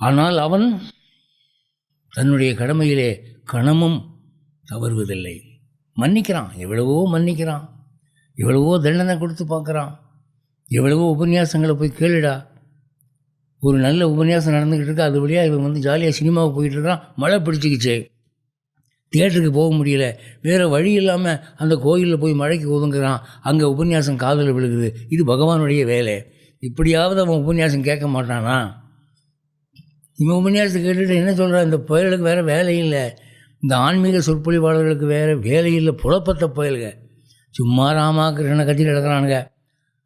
ஆனால் அவன் தன்னுடைய கடமையிலே கணமும் தவறுவதில்லை. மன்னிக்கிறான். எவ்வளவோ மன்னிக்கிறான். எவ்வளவோ தண்டனை கொடுத்து பார்க்குறான். எவ்வளவோ உபன்யாசங்களை போய் கேளுடா. ஒரு நல்ல உபன்யாசம் நடந்துக்கிட்டு இருக்கு. அது வழியாக இவன் வந்து ஜாலியாக சினிமாவுக்கு போயிட்டுருக்கான் மழை பிடிச்சிக்கிச்சு. தியேட்டருக்கு போக முடியல. வேறு வழி இல்லாமல் அந்த கோயிலில் போய் மழைக்கு ஒதுங்குறான். அங்கே உபன்யாசம் காதலில் விழுகுது. இது பகவானுடைய வேலை. இப்படியாவது அவன் உபன்யாசம் கேட்க மாட்டானா? இவன் உபன்யாசத்தை கேட்டுட்டு என்ன சொல்கிறான் இந்த புயலுக்கு வேறு வேலை இல்லை. இந்த ஆன்மீக சொற்பொழிவாளர்களுக்கு வேறு வேலை இல்லை. புலப்பத்த புயலுங்க சும்மா ராமா கிருஷ்ணனை கத்திட்டு கிடக்குறானுங்க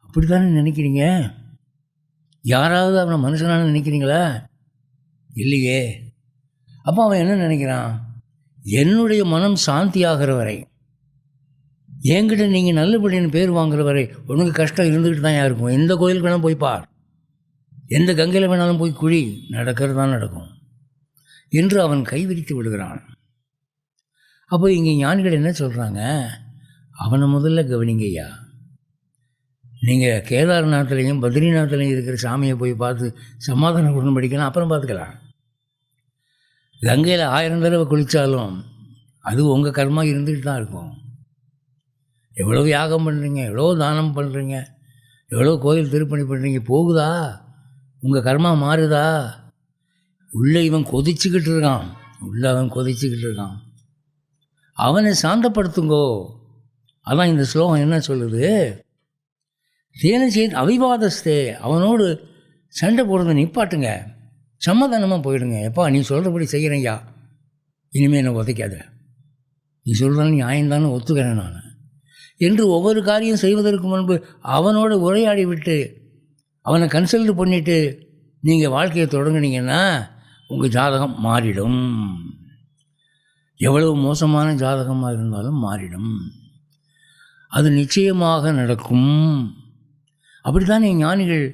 அப்படி தானே நினைக்கிறீங்க? யாராவது அவனை மனுஷனானு நினைக்கிறீங்களா? இல்லையே. அப்போ அவன் என்ன நினைக்கிறான்? என்னுடைய மனம் சாந்தி ஆகிற வரை என்கிட்ட நீங்கள் நல்லபடின்னு பேர் வாங்குற வரை உனக்கு கஷ்டம் இருந்துக்கிட்டு தான் இருக்கும். எந்த கோயிலுக்கு வேணால் போய் பார். எந்த கங்கையில் வேணாலும் போய் குழி நடக்கிறது தான் நடக்கும். என்று அவன் கைவிரித்து விடுகிறான். அப்போ இங்கே ஞானிகள் என்ன சொல்கிறாங்க அவனை முதல்ல கவனிங்கய்யா. நீங்கள் கேதார்நாத்லேயும் பத்ரிநாத்லேயும் இருக்கிற சாமியை போய் பார்த்து சமாதானம் கொண்டு படிக்கலாம் அப்புறம் பார்த்துக்கலாம். கங்கையில் ஆயிரம் தடவை குளித்தாலும் அது உங்கள் கர்மா இருந்துகிட்டு தான் இருக்கும். எவ்வளோ யாகம் பண்ணுறீங்க எவ்வளோ தானம் பண்ணுறீங்க எவ்வளோ கோயில் திருப்பணி பண்ணுறீங்க போகுதா? உங்கள் கர்மா மாறுதா? உள்ளே இவன் கொதிச்சுக்கிட்டு இருக்கான். உள்ளே அவன் கொதிச்சுக்கிட்டு இருக்கான். அவனை சாந்தப்படுத்துங்கோ. அதான் இந்த ஸ்லோகம் என்ன சொல்லுது? தேன செய்து அவிவாதஸ்தே அவனோடு சண்டை போடுறத நிப்பாட்டுங்க. சமாதானமாக போயிடுங்க. எப்பா நீ சொல்கிறபடி செய்கிறேயா இனிமேல் என்னை உதைக்காத நீ சொல்கிறதாலும் நியாயம்தானு ஒத்துக்கிறேன் நான். என்று ஒவ்வொரு காரியம் செய்வதற்கு முன்பு அவனோட உரையாடி விட்டு அவனை கன்சல்ட் பண்ணிவிட்டு நீங்கள் வாழ்க்கையை தொடங்குனீங்கன்னா உங்கள் ஜாதகம் மாறிடும். எவ்வளவு மோசமான ஜாதகமாக இருந்தாலும் மாறிடும். அது நிச்சயமாக நடக்கும். அப்படித்தானே ஞானிகள்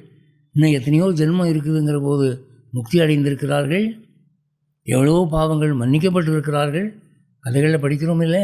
இன்னும் எத்தனையோ ஜென்மம் இருக்குதுங்கிற போது முக்தி அடைந்திருக்கிறார்கள்? எவ்வளவோ பாவங்கள் மன்னிக்கப்பட்டிருக்கிறார்கள்? கதைகளில் படிக்கிறோம் இல்லை